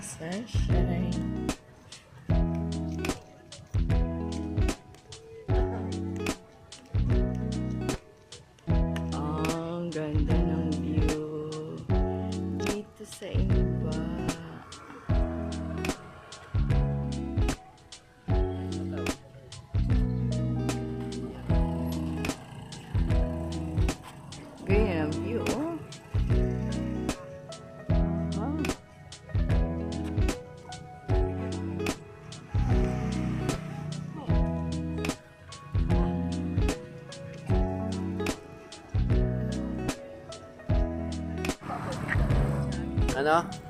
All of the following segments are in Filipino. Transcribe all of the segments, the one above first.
sashay. Ano?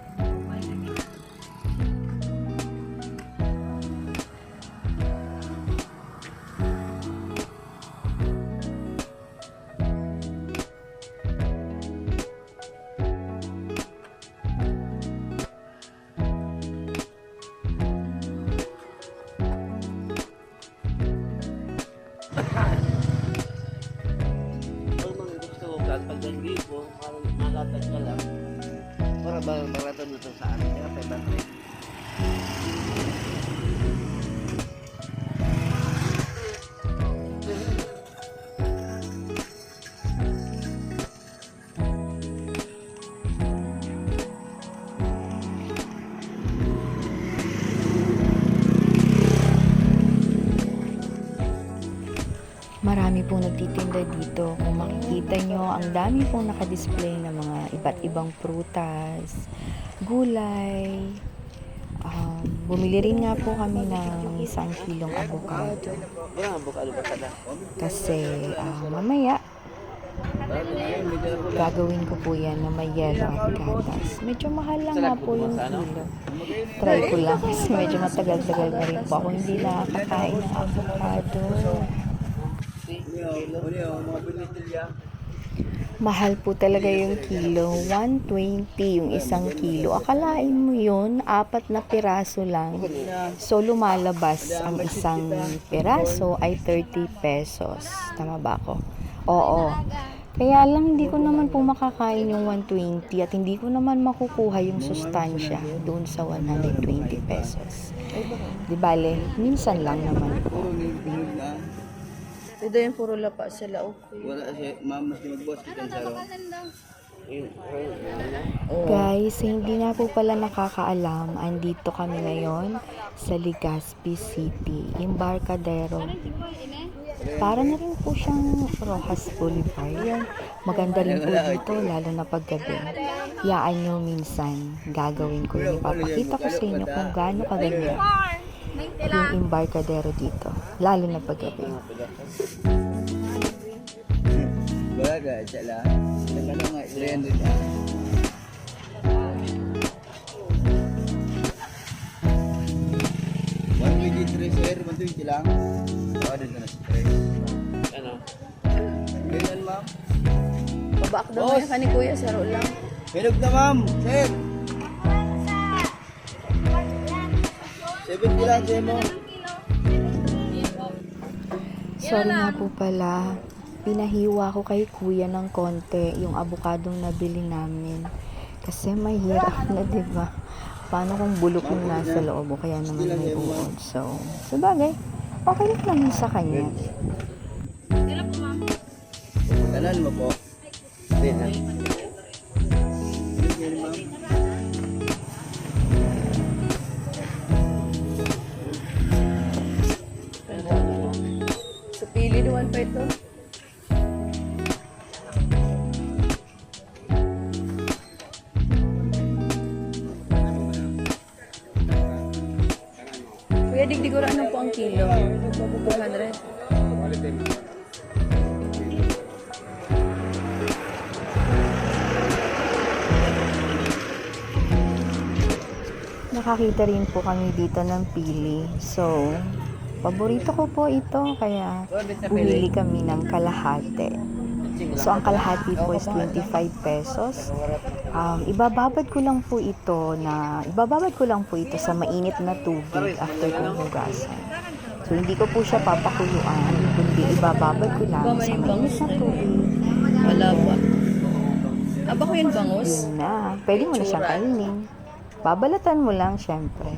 Para ba malatag na ito dito. Kung makikita nyo, ang dami pong nakadisplay ng mga iba't ibang prutas, gulay. Um, bumili rin nga po kami ng isang kilong avocado. Kasi ah, mamaya, gagawin ko po yan na may yelo at gatas. Medyo mahal lang nga po yung kilo. Try ko lang kasi medyo matagal-tagal na rin po ako hindi nakakakain ng avocado. Mahal po talaga yung kilo. 120 yung isang kilo. Akalain mo yun, apat na piraso lang. So, lumalabas ang isang piraso ay 30 pesos. Tama ba ako? Oo. Kaya lang hindi ko naman po makakain yung 120 at hindi ko naman makukuha yung sustansya doon sa 120 pesos. Di bale, minsan lang naman po. Ito yung puro lapa sa laok. Wala siya, ma'am, mas mag-boss kita sa ro. Guys, hindi na po pala nakakaalam, andito kami ngayon sa Legazpi City, Embarcadero. Para na rin po siyang Rojas Boulevard. Maganda rin po dito, lalo na paggabi. Yaan nyo minsan, gagawin ko yun. Ipapakita ko sa inyo kung gaano kaganda yung Embarcadero dito, lalo na paggabi. Ka, sala. Nagano nga, 300 ah. One twenty three sir, one twenty lang. Oo, dito na si Tres. Ano? Ganyan ma'am. Babak daw mo ka ni Kuya, saro lang. Hinog na ma'am, sir. 70 lang sir mo. Sorry nga po pala, pinahiwa ko kay kuya ng konti yung abukadong nabili namin. Kasi mahirap na, di ba? Paano kung bulok yung nasa loob o kaya naman may uod. So, sabagay, okay lang naman sa kanya. Kanan mo po. Hindi na. Ang kilo? 200. Nakakita rin po kami dito ng pili. So, paborito ko po ito. Kaya, bumili kami ng kalahati. So, ang kalahati po is 25 pesos. Um, ibababad ko lang po ito na, ibababad ko lang po ito sa mainit na tubig after kong hugasan. So, hindi ko po siya papakuluan, kundi ibababad ko lang sa mainit na tubig. Wala pa. Aba ko yun bangus? Yun na. Pwede mo na siyang kainin. Babalatan mo lang, syempre.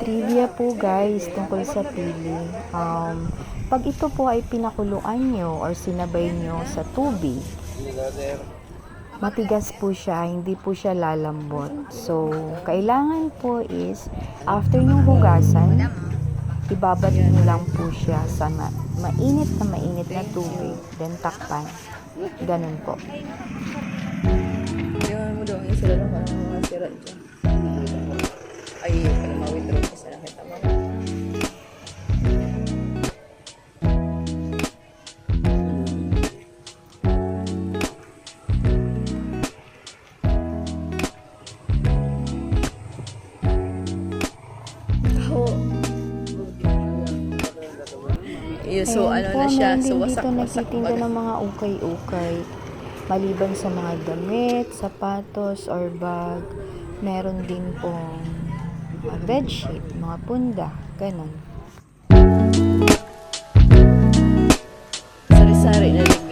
Trivia po guys tungkol sa pili. Um, pag ito po ay pinakuluan nyo or sinabay nyo sa tubig, matigas po siya, hindi po siya lalambot. So, kailangan po is, after yung hugasan, ibabad nyo lang po siya sa ma- mainit na mainit na tubig, then takpan. Ganun po. Yung mo sila mga sira dyan. Ay, para ma-withdraw ko sa nakita mo. Yeah, so Ayan ano po, na siya, meron so din wasak dito wasak nagtitinda ng mga ukay-ukay. Maliban sa mga damit, sapatos, or bag, meron din pong mga bedsheet, mga punda, ganun. Sari-sari na rin